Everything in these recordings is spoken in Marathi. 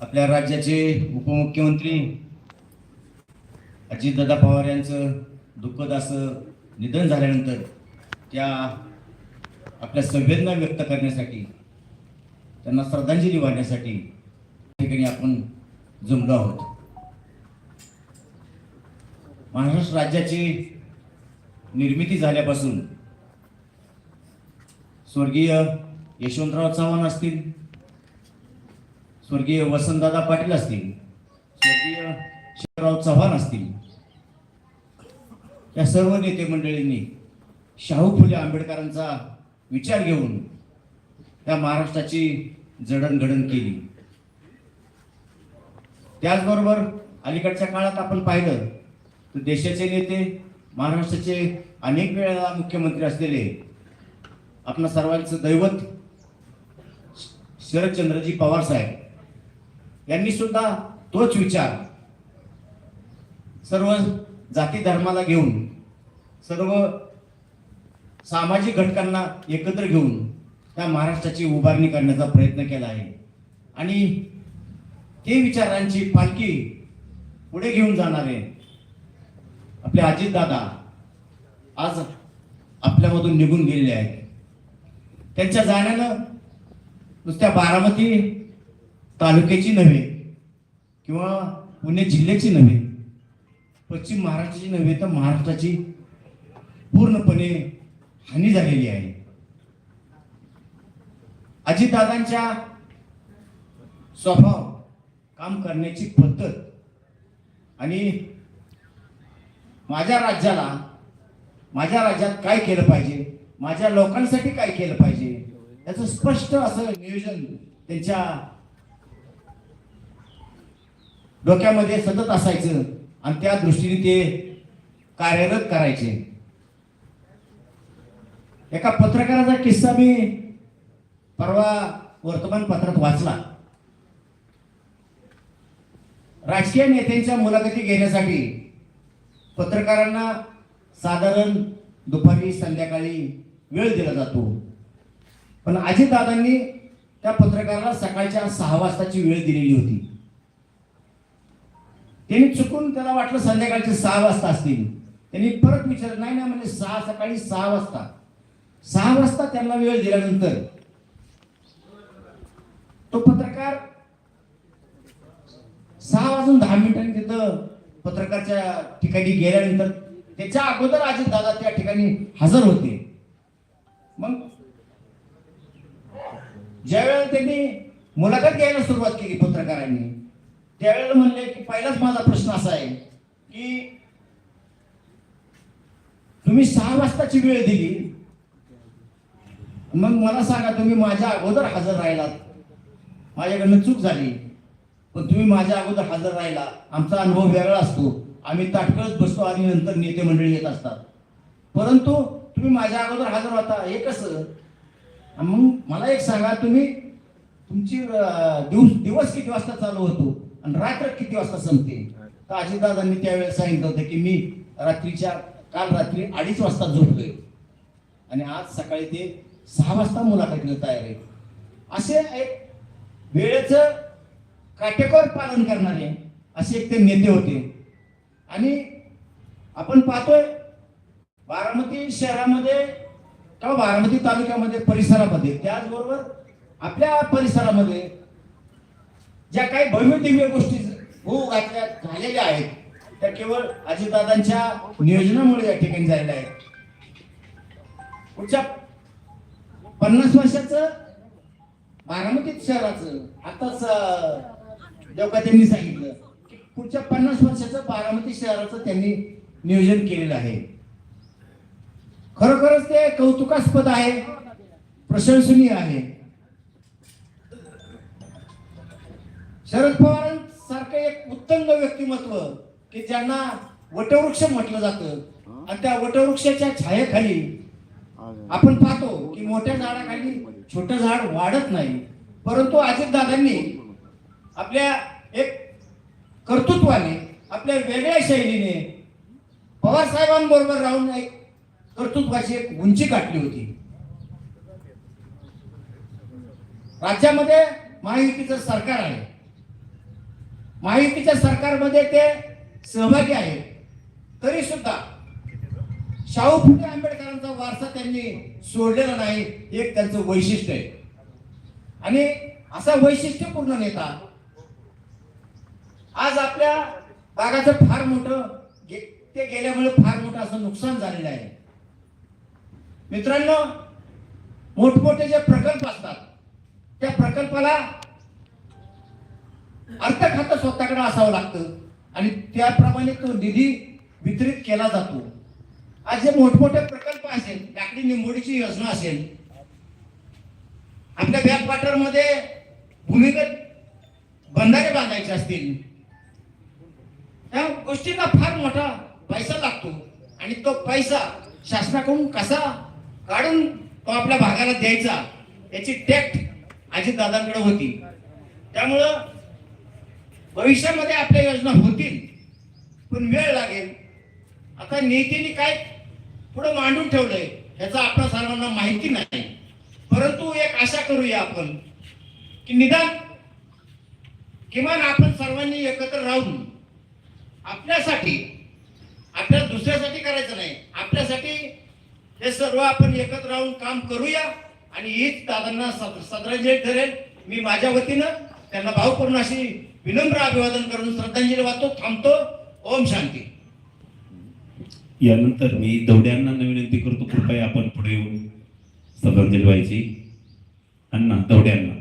आपल्या राज्याचे उपमुख्यमंत्री अजितदादा पवार यांचं दुःखद असं निधन झाल्यानंतर त्या आपल्या संवेदना व्यक्त करण्यासाठी त्यांना श्रद्धांजली वाहण्यासाठी ठिकाणी आपण जमलो आहोत. महाराष्ट्र राज्याची निर्मिती झाल्यापासून स्वर्गीय यशवंतराव चव्हाण असतील स्वर्गीय वसंतदादा पाटील असतील स्वर्गीय शिवराव चव्हाण असतील या सर्व नेते मंडळींनी शाहू फुले आंबेडकरांचा विचार घेऊन त्या महाराष्ट्राची जडणघडण केली. त्याचबरोबर अलीकडच्या काळात आपण पाहिलं तर देशाचे नेते महाराष्ट्राचे अनेक वेळा मुख्यमंत्री असलेले आपणा सर्वांचं दैवत शरदचंद्रजी पवार साहेब यांनी सुद्धा तोच विचार सर्व जाती धर्माला घेऊन सर्व सामाजिक घटकांना एकत्र घेऊन त्या महाराष्ट्राची उभारणी करण्याचा प्रयत्न केला आहे. आणि ते विचारांची पालखी पुढे घेऊन जाणारे आपले अजितदादा आज आपल्यामधून निघून गेलेले आहेत. त्यांच्या जाण्यानं नुसत्या बारामती तालुक्याची नव्हे किंवा पुणे जिल्ह्याची नव्हे पश्चिम महाराष्ट्राची नव्हे तर महाराष्ट्राची पूर्णपणे हानी झालेली आहे. अजितदादांच्या स्वभाव काम करण्याची पद्धत आणि माझ्या राज्याला माझ्या राज्यात काय केलं पाहिजे माझ्या लोकांसाठी काय केलं पाहिजे याचं स्पष्ट असं नियोजन त्यांच्या डोक्यामध्ये सतत असायचं आणि त्या दृष्टीने ते कार्यरत करायचे. एका पत्रकाराचा किस्सा मी परवा वर्तमानपत्रात वाचला. राजकीय नेत्यांच्या मुलाखती घेण्यासाठी पत्रकारांना साधारण दुपारी संध्याकाळी वेळ दिला जातो. पण अजितदादांनी त्या पत्रकाराला सकाळच्या सहा वाजताची वेळ दिलेली होती. त्यांनी चुकून त्याला वाटलं संध्याकाळचे सहा वाजता असतील. त्यांनी परत विचारलं नाही नाही म्हणजे सहा सकाळी सहा वाजता. सहा वाजता त्यांना वेळ दिल्यानंतर तो पत्रकार सहा वाजून दहा मिनिटांनी तिथं पत्रकारच्या ठिकाणी गेल्यानंतर त्याच्या अगोदर अजित दादा त्या ठिकाणी हजर होते. मग ज्यावेळेला त्यांनी मुलाखत घ्यायला सुरुवात केली पत्रकारांनी त्यावेळेला म्हणले की पहिलाच माझा प्रश्न असा आहे की तुम्ही सहा वाजताची वेळ दिली. मग मला सांगा तुम्ही माझ्या अगोदर हजर राहिलात. माझ्याकडनं चूक झाली. पण तुम्ही माझ्या अगोदर हजर राहिला. आमचा अनुभव वेगळा असतो. आम्ही ताटकळत बसतो आणि नंतर नेते मंडळी येत असतात. परंतु तुम्ही माझ्या अगोदर हजर होता. हे कसं? मग मला एक सांगा तुम्ही तुमची दिवस दिवस किती वाजता चालू होतो? आणि रात्र किती वाजता संपते? तर अजितदादांनी त्यावेळेस सांगितलं होतं की मी रात्रीच्या काल रात्री अडीच वाजता झोपलोय. आणि आज सकाळी ते सहा वाजता मुलाखतीला तयार आहे. असे एक वेळेचं काटेकोर पालन करणारे असे एक ते नेते होते. आणि आपण पाहतोय बारामती शहरामध्ये किंवा बारामती तालुक्यामध्ये परिसरामध्ये त्याचबरोबर आपल्या परिसरामध्ये ज्या काही भव्य दिव्य गोष्टी होऊ घातल्या झालेल्या आहेत त्या केवळ अजितदादांच्या नियोजनामुळे या ठिकाणी झालेल्या आहेत. पुढच्या पन्नास वर्षाचं बारामती शहराचं आताच जेव्हा देवका त्यांनी सांगितलं की पुढच्या पन्नास वर्षाचं बारामती शहराचं त्यांनी नियोजन केलेलं आहे. खरोखरच ते कौतुकास्पद आहे प्रशंसनीय आहे. शरद पवारांसारखं एक उत्तंग व्यक्तिमत्व की ज्यांना वटवृक्ष म्हटलं जातं. आणि त्या वटवृक्षाच्या छायेखाली आपण पाहतो की मोठ्या झाडाखाली छोटं झाड वाढत नाही. परंतु अजितदादांनी आपल्या एक कर्तृत्वाने आपल्या वेगळ्या शैलीने पवार साहेबांबरोबर राहून एक कर्तृत्वाची एक उंची गाठली होती. राज्यामध्ये महायुतीचं सरकार आहे. माहितीच्या सरकारमध्ये ते सहभागी आहे. तरी सुद्धा शाहू फुले आंबेडकरांचा वारसा त्यांनी सोडलेला नाही एक त्यांचं वैशिष्ट्य आहे. आणि असा वैशिष्ट्यपूर्ण नेता आज आपल्या भागाचं फार मोठं गे- ते गेल्यामुळे फार मोठं असं नुकसान झालेलं आहे. मित्रांनो मोठमोठे जे प्रकल्प असतात त्या प्रकल्पाला अर्थ खातं स्वतःकडे असावं लागतं. आणि त्याप्रमाणे तो निधी वितरित केला जातो. आज जे मोठमोठे प्रकल्प असेल लाकडी निंबोडीची योजना असेल आपल्या बॅकमध्ये भूमिगत बंधारे बांधायचे असतील त्या गोष्टीला फार मोठा पैसा लागतो. आणि तो पैसा शासनाकडून कसा काढून तो आपल्या भागाला द्यायचा याची टेक्ट अजितदादांकडे होती. त्यामुळं भविष्यामध्ये आपल्या योजना होतील. पण वेळ लागेल. आता नेत्यांनी काय पुढे मांडून ठेवलंय ह्याचा आपल्या सर्वांना माहिती नाही. परंतु एक आशा करूया आपण की निदान किमान आपण सर्वांनी एकत्र राहून आपल्यासाठी आपल्या दुसऱ्यासाठी करायचं नाही. आपल्यासाठी हे सर्व आपण एकत्र राहून काम करूया आणि हीच दादांना सद- श्रद्धांजली ठरेल. मी माझ्या वतीनं त्यांना भावपूर्ण अशी विनम्र अभिवादन करून श्रद्धांजली वाहतो थांबतो. ओम शांती. यानंतर मी दौड्यांना विनंती करतो कृपया आपण पुढे येऊन श्रद्धांजली व्हायची. अण्णा दौड्यांना.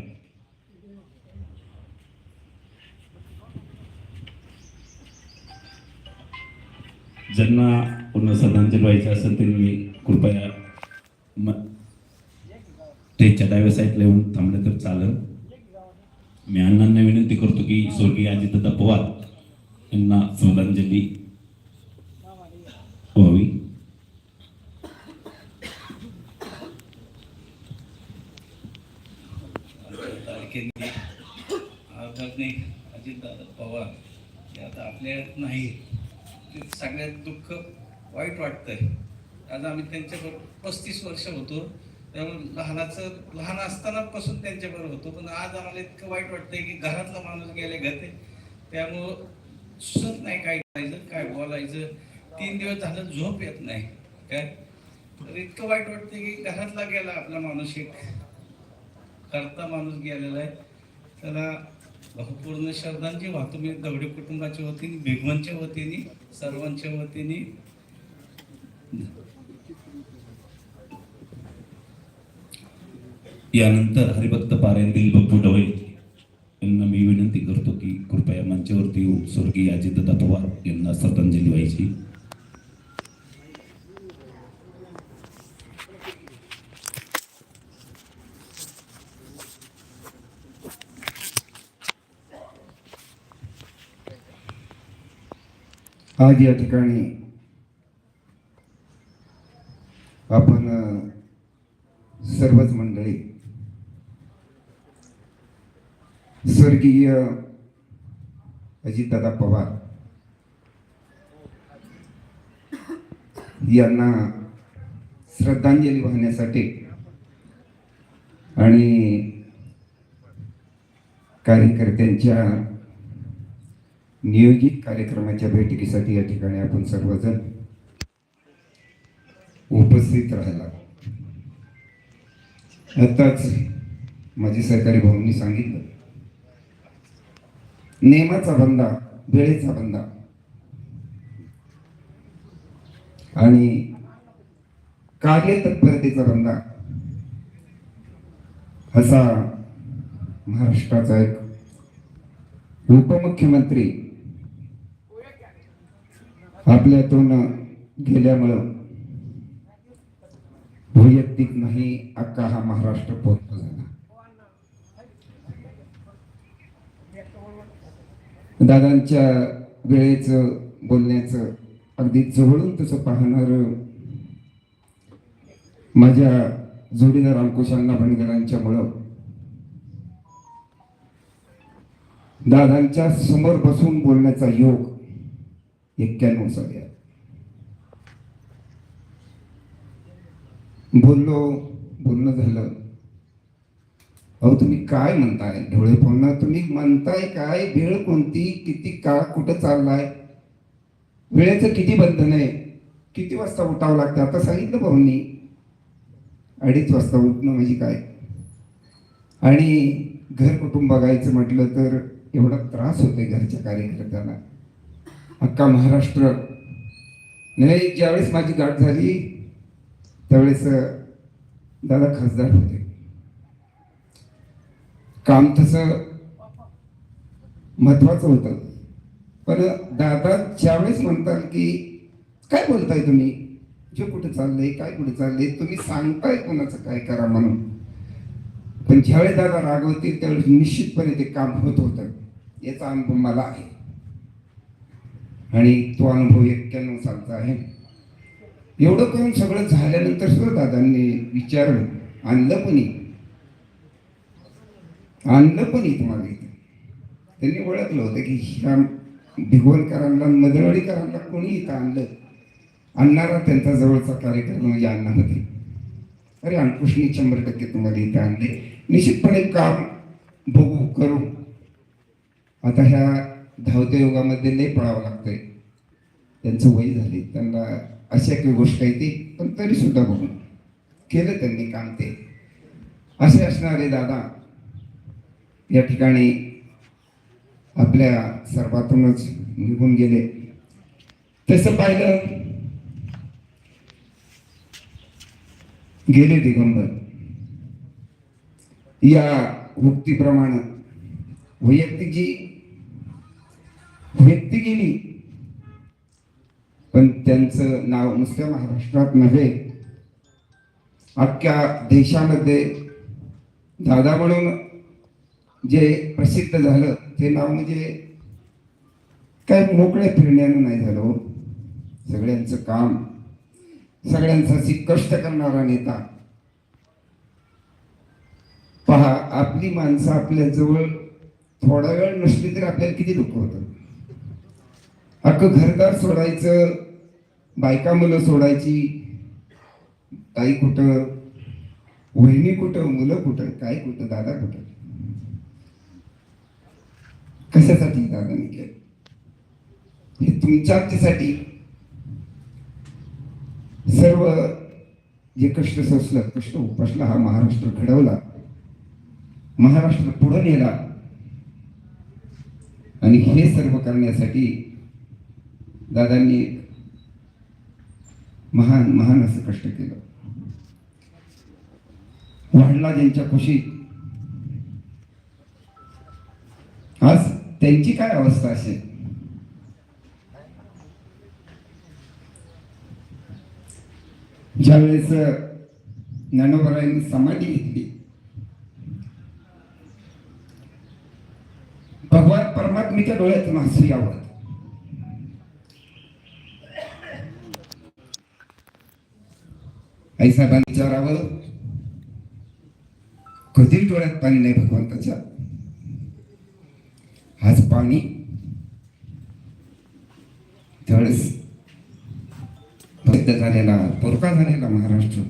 ज्यांना पूर्ण श्रद्धांजली व्हायची असेल त्यांनी कृपया म स्टेजच्या डाव्या साईडला येऊन थांबलं तर चालेल. मी अण्णांना विनंती करतो की स्वर्गीय अजितदा पवार यांना श्रद्धांजली व्हावी तारखेने अजितदादा पवार हे आता आपल्यात नाही ते सगळ्यात दुःख वाईट वाटतंय. आज आम्ही त्यांच्याबरोबर पस्तीस वर्ष होतो. त्यामुळे लहानाचं लहान असतानापासून त्यांच्याबरोबर होतो. पण आज आम्हाला इतकं वाईट वाटतंय की घरातला माणूस गेले घरते त्यामुळं सुचत नाही काय करायचं काय बोलायचं. तीन दिवस झालं झोप येत नाही. काय? तर इतकं वाईट वाटतं की घरातला गेला आपला माणूस एक. करता माणूस गेलेला आहे. त्याला पूर्ण श्रद्धांची वाहतूक म्हणजे मी दवडे कुटुंबाच्या वतीने भिगवनच्या वतीने सर्वांच्या वतीने. यानंतर हरिभक्त पारायण बप्पू ढवळे यांना मी विनंती करतो की कृपया मंचावरती येऊन स्वर्गीय अजितदादा पवार यांना श्रद्धांजली व्हायची आज या ठिकाणी आपण सर्वच मंडळी स्वर्गीय अजितदादा पवार यांना श्रद्धांजली वाहण्यासाठी आणि कार्यकर्त्यांच्या नियोजित कार्यक्रमाच्या बैठकीसाठी या ठिकाणी आपण सर्वजण उपस्थित राहिला. आताच माझे सरकारी भाऊंनी सांगितलं नेमाचा बंदा वेळेचा बंदा. आणि कार्यतत्परतेचा बंदा. असा महाराष्ट्राचा एक उपमुख्यमंत्री आपल्यातून गेल्यामुळं वैयक्तिक नाही अख्खा हा महाराष्ट्र पोहोचला झाला दादांच्या वेळेचं बोलण्याचं अगदी जवळून तसं पाहणार माझ्या जोडीदार अंकुशांना अण्णा भणगरांच्यामुळं दादांच्या समोर बसून बोलण्याचा योग एक्क्याण्णव साली बोललो बोलणं झालं. अहो तुम्ही काय म्हणताय? ढोळे फोडणार? तुम्ही म्हणताय काय? वेळ कोणती? किती काळ कुठं चाललाय? वेळेचं किती बंधन आहे? किती वाजता उठावं लागतं? आता सांगितलं भाऊंनी. अडीच वाजता उठणं म्हणजे काय? आणि घर कुटुंब बघायचं म्हटलं तर एवढा त्रास होतोय घरच्या कार्यकर्त्यांना. अख्खा महाराष्ट्र. नाही ज्यावेळेस माझी गाठ झाली त्यावेळेस दादा खासदार होते. काम तसं महत्वाचं होतं. पण दादा ज्यावेळेस म्हणताल की काय बोलताय तुम्ही? जे कुठे चाललंय काय कुठे चाललंय? तुम्ही सांगताय कोणाचं काय करा म्हणून. पण ज्यावेळेस दादा रागवतील त्यावेळेस निश्चितपणे ते काम होत होतं. याचा अनुभव मला आहे. आणि तो अनुभव एक्क्याण्णव सालचा आहे. एवढं करून सगळं झाल्यानंतर सुद्धा दादांनी विचारलं आणलं कोणी? आणलं पण तुम्हाला इथे त्यांनी ओळखलं होतं की ह्या भिगवणकरांना मदरवाडीकरांना कोणी इथं आणलं? आणणारा त्यांचा जवळचा कार्यक्रम म्हणजे अण्णा होते अरे अंकुशनी शंभर टक्के तुम्हाला इथं आणले निश्चितपणे काम बघू करू. आता ह्या धावत्या युगामध्ये नाही पळावं लागतंय. त्यांचं वय झाले त्यांना अशा काही गोष्ट आहे ती पण तरी सुद्धा बघू केलं त्यांनी काम ते. असे असणारे दादा या ठिकाणी आपल्या सर्वातूनच निघून गेले. तसं पाहिलं गेले दिगंबर. या उक्तीप्रमाणे वैयक्तिक जी व्यक्ती गेली पण त्यांचं नाव नुसत्या महाराष्ट्रात नव्हे अख्ख्या देशामध्ये दादा म्हणून जे प्रसिद्ध झालं ते नाव म्हणजे काय मोकळ्या फिरण्यानं नाही झालं हो. सगळ्यांचं काम सगळ्यांसाठी कष्ट करणारा नेता. पहा आपली माणसं आपल्या जवळ थोडा वेळ नसली तरी आपल्याला किती दुःख होतं. अख्खं घरदार सोडायचं बायका मुलं सोडायची ताई कुठं वहिनी कुठं मुलं कुठं काय कुठं दादा कुठं? कशासाठी दादाने केलं? हे तुमच्या आमच्यासाठी सर्व जे कष्ट सोसलं कष्ट उपसला हा महाराष्ट्र घडवला महाराष्ट्र पुढे नेला. आणि हे सर्व करण्यासाठी दादांनी महान महान असं कष्ट केलं. वाढला ज्यांच्या खुशीत आज त्यांची काय अवस्था असेल? ज्यावेळेस ज्ञानोबरायांनी समाधी घेतली. भगवान परमात्मेच्या डोळ्यातून हसू यावं आईसाहेबांनी विचारावं कधी डोळ्यात पाणी नाही भगवंताच्या. आज पाणी त्यावेळेस प्रसिद्ध झालेला पोरका झालेला महाराष्ट्र.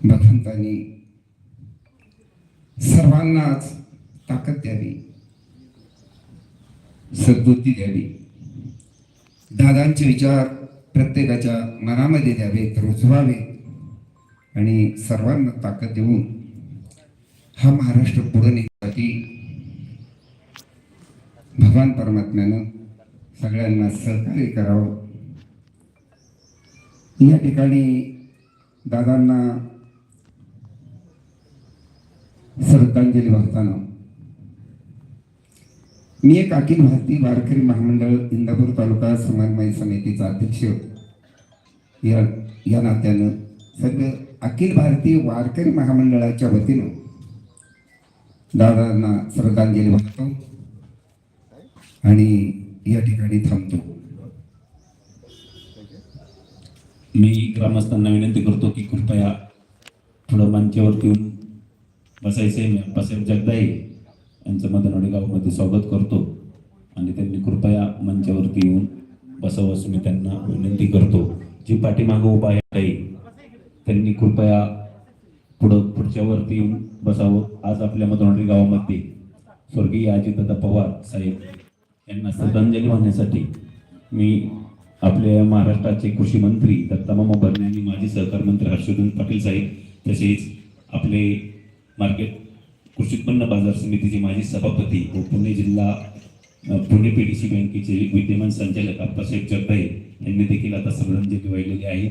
भगवंतानी सर्वांनाच ताकद द्यावी सद्बुद्धी द्यावी. दादांचे विचार प्रत्येकाच्या मनामध्ये द्यावेत रुजवावे आणि सर्वांना ताकद देऊन हा महाराष्ट्र पुढे नेण्यासाठी भगवान परमात्म्यानं सगळ्यांना सहकार्य करावं. या ठिकाणी दादांना श्रद्धांजली वाहताना मी एक अखिल भारतीय वारकरी महामंडळ इंदापूर तालुका समन्वय समितीचा अध्यक्ष या या नात्यानं सर्व अखिल भारतीय वारकरी महामंडळाच्या वतीनं दादांना श्रद्धांजली वाहतो. आणि या ठिकाणी थांबतो. मी ग्रामस्थांना विनंती करतो की कृपया थोडं मंचावरती येऊन बसायचे. मी अप्पासाहेब जगदाई यांचं मदनवाडी गावामध्ये स्वागत करतो. आणि त्यांनी कृपया मंचावरती येऊन बसावं असं मी त्यांना विनंती करतो. जी पाठीमागं उभा आहे ताई त्यांनी कृपया पुढं पुढच्या वरती येऊन बसावं. आज आपल्या मदनवाडी गावामध्ये स्वर्गीय अजितदादा पवार साहेब यांना श्रद्धांजली वाहण्यासाठी मी आपल्या महाराष्ट्राचे कृषी मंत्री दत्तामामा भरणे आणि माजी सहकार मंत्री हर्षवर्धन पाटील साहेब तसेच आपले मार्केट कृषी उत्पन्न बाजार समितीचे माजी सभापती व पुणे जिल्हा पुणे पीडीसी बँकेचे विद्यमान संचालक अप्पासाहेब जगदाळे यांनी देखील आता श्रद्धांजली वाहिलेली आहे.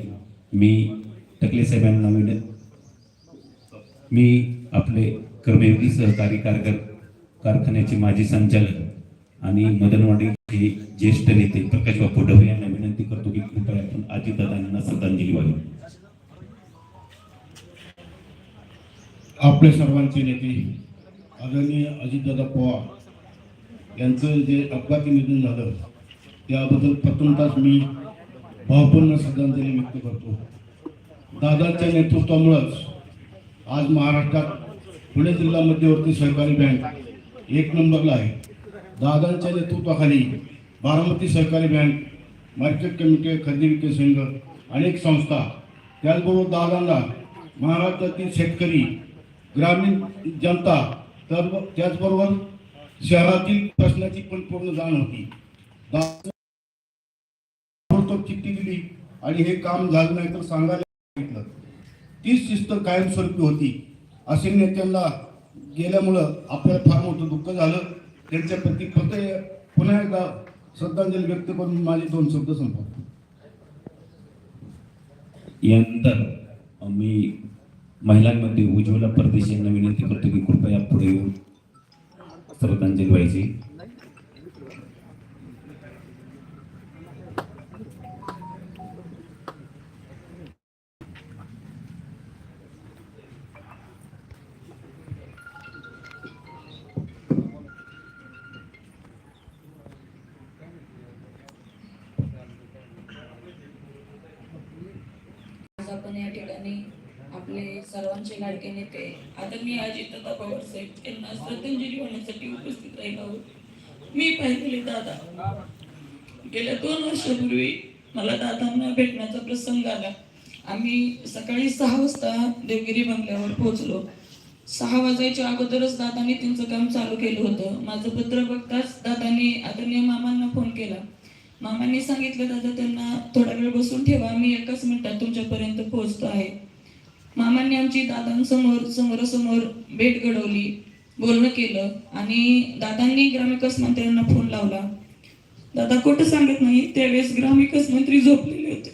मी टकले साहेबांना विन मी आपले कर्मयोगी सहकारी कारखान्याचे माजी संचालक आणि मदनवाडीचे ज्येष्ठ नेते प्रकाश बापू ढवळे यांना विनंती करतो की कृपया आपण अजितदादांना श्रद्धांजली वाही आपले सर्वांचे नेते आदरणीय अजितदादा पवार यांचं जे अपघाती निधन झालं त्याबद्दल प्रथमतःच मी भावपूर्ण श्रद्धांजली व्यक्त करतो. दादांच्या नेतृत्वामुळंच आज महाराष्ट्रात पुणे जिल्हा मध्यवर्ती सहकारी बँक एक नंबरला आहे. दादांच्या नेतृत्वाखाली बारामती सहकारी बँक मार्केट कमिटी खरेदी विक्री संघ अनेक संस्था. त्याचबरोबर दादांना महाराष्ट्रातील शेतकरी ग्रामीण जनता तर त्याचबरोबर शहरातील प्रश्नाची पण पूर्ण जाण होती. चिठ्ठी दिली आणि हे काम झालं नाही तर सांगायला सांगितलं. तीच शिस्त कायमस्वरूपी होती. असे नेत्यांना गेल्यामुळं आपल्याला फार मोठं दुःख झालं. त्यांच्या प्रती फक्त पुन्हा एकदा श्रद्धांजली व्यक्त करून माझे दोन शब्द संपवतो. यानंतर मी महिलांमध्ये उज्ज्वला परदेशी यांना विनंती करतो की कृपया पुढे येऊन श्रद्धांजली व्हायची आज आपण या ठिकाणी आपले सर्वांचे नेते आता मी अजितदादा पवार यांना श्रद्धांजली होण्यासाठी उपस्थित राहिलो आहोत. मी पाहिले दादा. गेल्या दोन वर्षापूर्वी मला दादांना भेटण्याचा प्रसंग आला. आम्ही सकाळी सहा वाजता देवगिरी बंगल्यावर पोहोचलो. सहा वाजायच्या अगोदरच दादांनी त्यांचं काम चालू केलं होतं. माझं पत्र बघताच दादांनी आदरणीय मामांना फोन केला. मामांनी सांगितलं दादा त्यांना थोडा वेळ बसून ठेवा. मी एकाच मिनिटात तुमच्यापर्यंत पोहोचतो आहे. मामांनी आमची दादांसमोर समोरासमोर भेट घडवली बोलणं केलं आणि दादांनी ग्रामविकास मंत्र्यांना फोन लावला. दादा कुठं सांगत नाही त्यावेळेस ग्रामविकास मंत्री झोपलेले होते.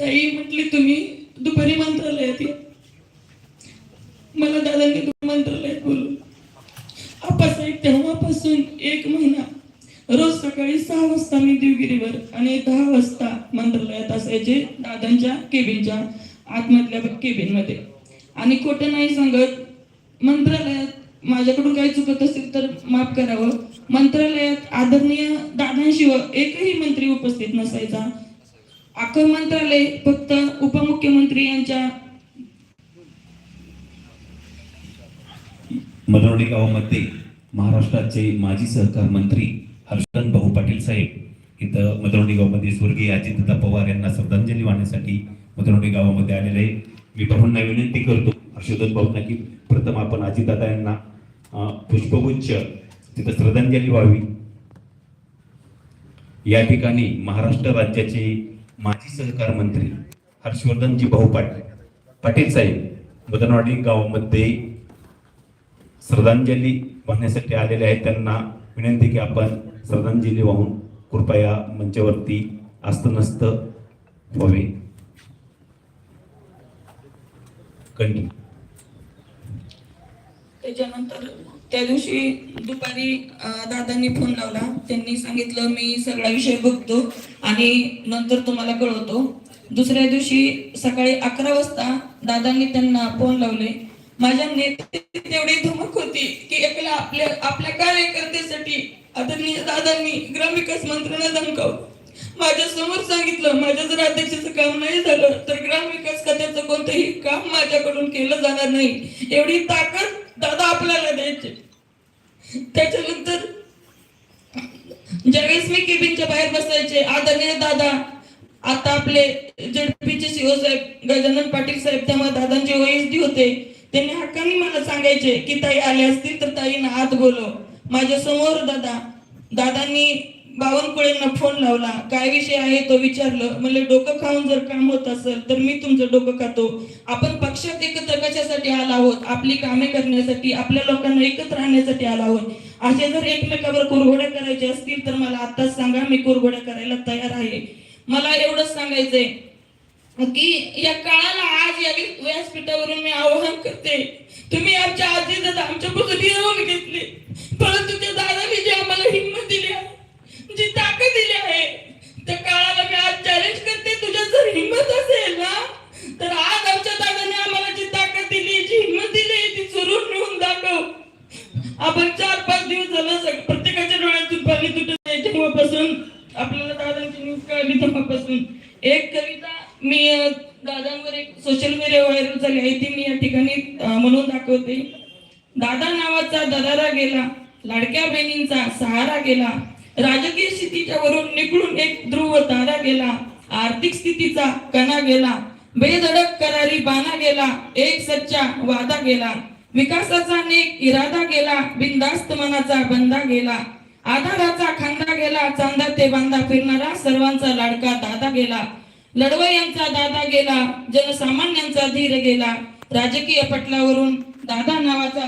ताई म्हटले तुम्ही दुपारी मंत्रालयात या. मला दादांनी मंत्रालयात बोलू आपासाहेब तेव्हापासून एक महिना रोज सकाळी सहा वाजता मी देवगिरीवर आणि दहा वाजता मंत्रालयात असायचे दादांच्या केबिनच्या आतमधल्या केबिनमध्ये आणि खोटं नाही सांगत मंत्रालयात माझ्याकडून काही चुकत असेल तर माफ करावं. मंत्रालयात आदरणीय दादांशिवाय एकही मंत्री उपस्थित नसायचा. अख्खं मंत्रालय फक्त उपमुख्यमंत्री यांच्या मदनवाडी गावामध्ये महाराष्ट्राचे माजी सहकार मंत्री हर्षन भाऊ पाटील साहेब. इथं मदनवाडी गावामध्ये स्वर्गीय अजितदादा पवार यांना श्रद्धांजली वाहण्यासाठी मदनवाडी गावामध्ये आलेले आहे. मी भाऊंना विनंती करतो हर्षवर्धन भाऊंना की प्रथम आपण अजितदादा यांना पुष्पगुच्छ तिथं श्रद्धांजली व्हावी. या ठिकाणी महाराष्ट्र राज्याचे माजी सहकार मंत्री हर्षवर्धनजी भाऊ पाटील पाटील साहेब मदनवाडी गावामध्ये श्रद्धांजली वाहण्यासाठी आलेले आहेत. त्यांना विनंती की आपण श्रद्धांजली वाहून कृपया मंचावरती अस्तनस्त व्हावे. कंटिन्यू त्याच्यानंतर त्या दिवशी दुपारी दादांनी फोन लावला. त्यांनी सांगितलं मी सगळा विषय बघतो आणि नंतर तुम्हाला कळवतो. दुसऱ्या दिवशी सकाळी अकरा वाजता दादांनी त्यांना फोन लावले. माझ्या नेते तेवढी धमक होती की आपल्या आपल्या कार्यकर्त्यासाठी आता दादांनी ग्रामविकास मंत्र्यांना धमकावलं. माझ्यासमोर सांगितलं माझ्या जर अध्यक्षाचं काम नाही झालं तर ग्रामविकास खात्याचं कोणतंही काम माझ्याकडून केलं जाणार नाही. एवढी ताकद दादा आपल्याला द्यायचे. त्याच्यानंतर ज्यावेळेस मी केबिनच्या बाहेर बसायचे आदरणीय दादा आता आपले जेडपीचे सीओ साहेब गजानन पाटील साहेब तेव्हा दादांचे ओएसडी होते. त्यांनी हक्काने मला सांगायचे की ताई आले असतील तर ताईनं आत बोलव. माझ्यासमोर दादा दादांनी बावनकुळेंना फोन लावला. काय विषय आहे? तो विचारलं. म्हणले डोकं खाऊन जर काम होत असेल तर मी तुमचं डोकं खातो. आपण पक्षात एकत्र कशासाठी आला आहोत? आपली कामे करण्यासाठी आपल्या लोकांना एकत्र आणण्यासाठी आला आहोत. असे जर एकमेकावर कुरघोड्या करायचे असतील तर मला आताच सांगा मी कुरघोड्या करायला तयार आहे. मला एवढंच सांगायचंय. की या काळाला आज या व्यासपीठावरून मी आवाहन करते. तुम्ही आमच्या आजी दादा आमच्यापासून हिरवून घेतले. परंतु त्या दादाने जी आम्हाला हिंमत दिली ताकद दिली आहे. त्या काळाला मी आज चॅलेंज करते. तुझ्या जर हिंमत असेल ना तर आज आमच्या दादाने आम्हाला जी ताकद दिली जी हिंमत दिली ती चुरून नेऊन दाखव. आपण चार पाच दिवस झालं प्रत्येकाच्या डोळ्यातून पाणी तुटत आहे. तेव्हापासून आपल्याला दादांची न्यूज कळली तेव्हापासून. एक कविता मी दादांवर एक सोशल मीडिया व्हायरल झाली आहे. ती मी या ठिकाणी म्हणून दाखवते. दादा नावाचा दरारा गेला लाडक्या बहिणींचा सहारा गेला. राजकीय स्थितीच्या वरून निघून एक ध्रुव तारा गेला आर्थिक स्थितीचा कणा गेला बेधडक करारी बाणा गेला एक सच्चा वादा गेला विकासाचा नेक इरादा गेला बिनधास्त मनाचा बंदा गेला आधाराचा खांदा गेला चांदा ते बांधा फिरणारा सर्वांचा लाडका दादा गेला लढवयांचा दादा गेला जनसामान्यांचा धीर गेला राजकीय पटलावरून दादा नावाचा